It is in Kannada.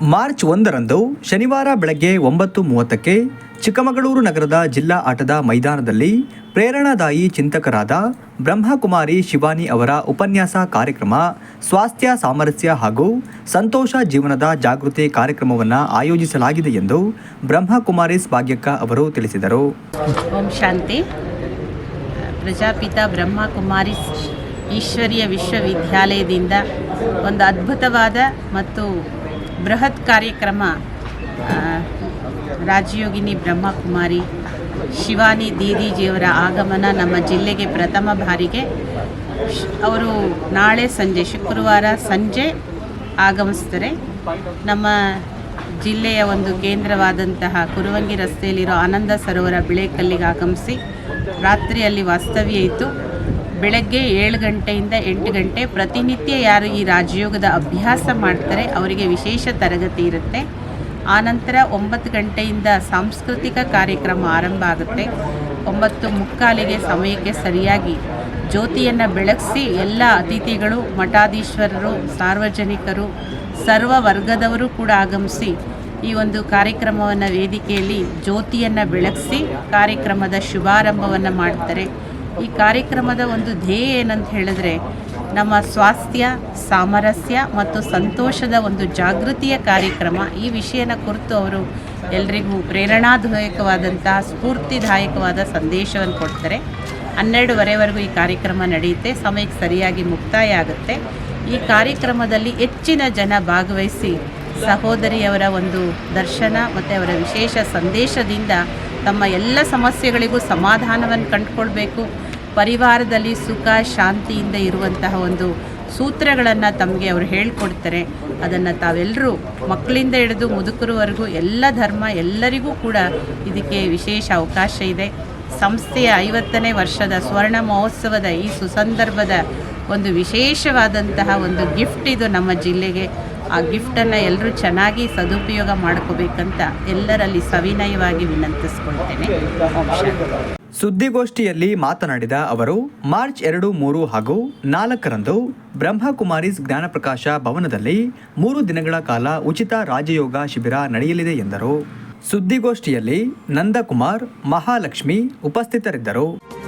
ಮಾರ್ಚ್ ಒಂದರಂದು ಶನಿವಾರ ಬೆಳಗ್ಗೆ ಒಂಬತ್ತು ಮೂವತ್ತಕ್ಕೆ ಚಿಕ್ಕಮಗಳೂರು ನಗರದ ಜಿಲ್ಲಾ ಆಟದ ಮೈದಾನದಲ್ಲಿ ಪ್ರೇರಣಾದಾಯಿ ಚಿಂತಕರಾದ ಬ್ರಹ್ಮಕುಮಾರಿ ಶಿವಾನಿ ಅವರ ಉಪನ್ಯಾಸ ಕಾರ್ಯಕ್ರಮ ಸ್ವಾಸ್ಥ್ಯ, ಸಾಮರಸ್ಯ ಹಾಗೂ ಸಂತೋಷ ಜೀವನದ ಜಾಗೃತಿ ಕಾರ್ಯಕ್ರಮವನ್ನು ಆಯೋಜಿಸಲಾಗಿದೆ ಎಂದು ಬ್ರಹ್ಮಕುಮಾರಿಸ್ ಭಾಗ್ಯಕ್ಕ ಅವರು ತಿಳಿಸಿದರು. ಓಂ ಶಾಂತಿ. ಪ್ರಜಾಪಿತ ಬ್ರಹ್ಮಕುಮಾರಿ ಈಶ್ವರೀಯ ವಿಶ್ವವಿದ್ಯಾಲಯದಿಂದ ಒಂದು ಅದ್ಭುತವಾದ ಮತ್ತು ಬೃಹತ್ ಕಾರ್ಯಕ್ರಮ ರಾಜಯೋಗಿನಿ ಬ್ರಹ್ಮಕುಮಾರಿ ಶಿವಾನಿ ದೀದಿಜಿಯವರ ಆಗಮನ ನಮ್ಮ ಜಿಲ್ಲೆಗೆ ಪ್ರಥಮ ಬಾರಿಗೆ. ಅವರು ನಾಳೆ ಸಂಜೆ, ಶುಕ್ರವಾರ ಸಂಜೆ ಆಗಮಿಸ್ತಾರೆ. ನಮ್ಮ ಜಿಲ್ಲೆಯ ಒಂದು ಕೇಂದ್ರವಾದಂತಹ ಕುರುವಂಗಿ ರಸ್ತೆಯಲ್ಲಿರೋ ಆನಂದ ಸರೋವರ ಬಿಳೆಕಲ್ಲಿಗೆ ಆಗಮಿಸಿ ರಾತ್ರಿಯಲ್ಲಿ ವಾಸ್ತವ್ಯ ಇತ್ತು. ಬೆಳಗ್ಗೆ ಏಳು ಗಂಟೆಯಿಂದ ಎಂಟು ಗಂಟೆ ಪ್ರತಿನಿತ್ಯ ಯಾರು ಈ ರಾಜಯೋಗದ ಅಭ್ಯಾಸ ಮಾಡ್ತಾರೆ, ಅವರಿಗೆ ವಿಶೇಷ ತರಗತಿ ಇರುತ್ತೆ. ಆನಂತರ ಒಂಬತ್ತು ಗಂಟೆಯಿಂದ ಸಾಂಸ್ಕೃತಿಕ ಕಾರ್ಯಕ್ರಮ ಆರಂಭ ಆಗುತ್ತೆ. ಒಂಬತ್ತು ಮುಕ್ಕಾಲಿಗೆ ಸಮಯಕ್ಕೆ ಸರಿಯಾಗಿ ಜ್ಯೋತಿಯನ್ನು ಬೆಳಗಿಸಿ ಎಲ್ಲ ಅತಿಥಿಗಳು, ಮಠಾಧೀಶ್ವರರು, ಸಾರ್ವಜನಿಕರು, ಸರ್ವ ವರ್ಗದವರು ಕೂಡ ಆಗಮಿಸಿ ಈ ಒಂದು ಕಾರ್ಯಕ್ರಮವನ್ನು ವೇದಿಕೆಯಲ್ಲಿ ಜ್ಯೋತಿಯನ್ನು ಬೆಳಗಿಸಿ ಕಾರ್ಯಕ್ರಮದ ಶುಭಾರಂಭವನ್ನು ಮಾಡ್ತಾರೆ. ಈ ಕಾರ್ಯಕ್ರಮದ ಒಂದು ಧ್ಯೇಯ ಏನಂತ ಹೇಳಿದ್ರೆ ನಮ್ಮ ಸ್ವಾಸ್ಥ್ಯ, ಸಾಮರಸ್ಯ ಮತ್ತು ಸಂತೋಷದ ಒಂದು ಜಾಗೃತಿಯ ಕಾರ್ಯಕ್ರಮ. ಈ ವಿಷಯನ ಕುರಿತು ಅವರು ಎಲ್ರಿಗೂ ಪ್ರೇರಣಾದಾಯಕವಾದಂತಹ ಸ್ಫೂರ್ತಿದಾಯಕವಾದ ಸಂದೇಶವನ್ನು ಕೊಡ್ತಾರೆ. ಹನ್ನೆರಡುವರೆವರೆಗೂ ಈ ಕಾರ್ಯಕ್ರಮ ನಡೆಯುತ್ತೆ. ಸಮಯಕ್ಕೆ ಸರಿಯಾಗಿ ಮುಕ್ತಾಯ ಆಗುತ್ತೆ. ಈ ಕಾರ್ಯಕ್ರಮದಲ್ಲಿ ಹೆಚ್ಚಿನ ಜನ ಭಾಗವಹಿಸಿ ಸಹೋದರಿಯವರ ಒಂದು ದರ್ಶನ ಮತ್ತು ಅವರ ವಿಶೇಷ ಸಂದೇಶದಿಂದ ತಮ್ಮ ಎಲ್ಲ ಸಮಸ್ಯೆಗಳಿಗೂ ಸಮಾಧಾನವನ್ನು ಕಂಡುಕೊಳ್ಬೇಕು. ಪರಿವಾರದಲ್ಲಿ ಸುಖ, ಶಾಂತಿಯಿಂದ ಇರುವಂತಹ ಒಂದು ಸೂತ್ರಗಳನ್ನು ತಮಗೆ ಅವರು ಹೇಳಿಕೊಡ್ತಾರೆ. ಅದನ್ನು ತಾವೆಲ್ಲರೂ ಮಕ್ಕಳಿಂದ ಹಿಡಿದು ಮುದುಕರವರೆಗೂ ಎಲ್ಲ ಧರ್ಮ ಎಲ್ಲರಿಗೂ ಕೂಡ ಇದಕ್ಕೆ ವಿಶೇಷ ಅವಕಾಶ ಇದೆ. ಸಂಸ್ಥೆಯ ಐವತ್ತನೇ ವರ್ಷದ ಸ್ವರ್ಣ ಮಹೋತ್ಸವದ ಈ ಸುಸಂದರ್ಭದ ಒಂದು ವಿಶೇಷವಾದಂತಹ ಒಂದು ಗಿಫ್ಟ್ ಇದು ನಮ್ಮ ಜಿಲ್ಲೆಗೆ. ಆ ಗಿಫ್ಟನ್ನು ಎಲ್ಲರೂ ಚೆನ್ನಾಗಿ ಸದುಪಯೋಗ ಮಾಡ್ಕೋಬೇಕಂತ ಎಲ್ಲರಲ್ಲಿ ಸವಿನಯವಾಗಿ ವಿನಂತಿಸ್ಕೊಳ್ತೇನೆ. ಸುದ್ದಿಗೋಷ್ಠಿಯಲ್ಲಿ ಮಾತನಾಡಿದ ಅವರು, ಮಾರ್ಚ್ ಎರಡು, ಮೂರು ಹಾಗೂ ನಾಲ್ಕರಂದು ಬ್ರಹ್ಮಕುಮಾರಿಸ್ ಜ್ಞಾನಪ್ರಕಾಶ ಭವನದಲ್ಲಿ ಮೂರು ದಿನಗಳ ಕಾಲ ಉಚಿತ ರಾಜಯೋಗ ಶಿಬಿರ ನಡೆಯಲಿದೆ ಎಂದರು. ಸುದ್ದಿಗೋಷ್ಠಿಯಲ್ಲಿ ನಂದಕುಮಾರ್, ಮಹಾಲಕ್ಷ್ಮಿ ಉಪಸ್ಥಿತರಿದ್ದರು.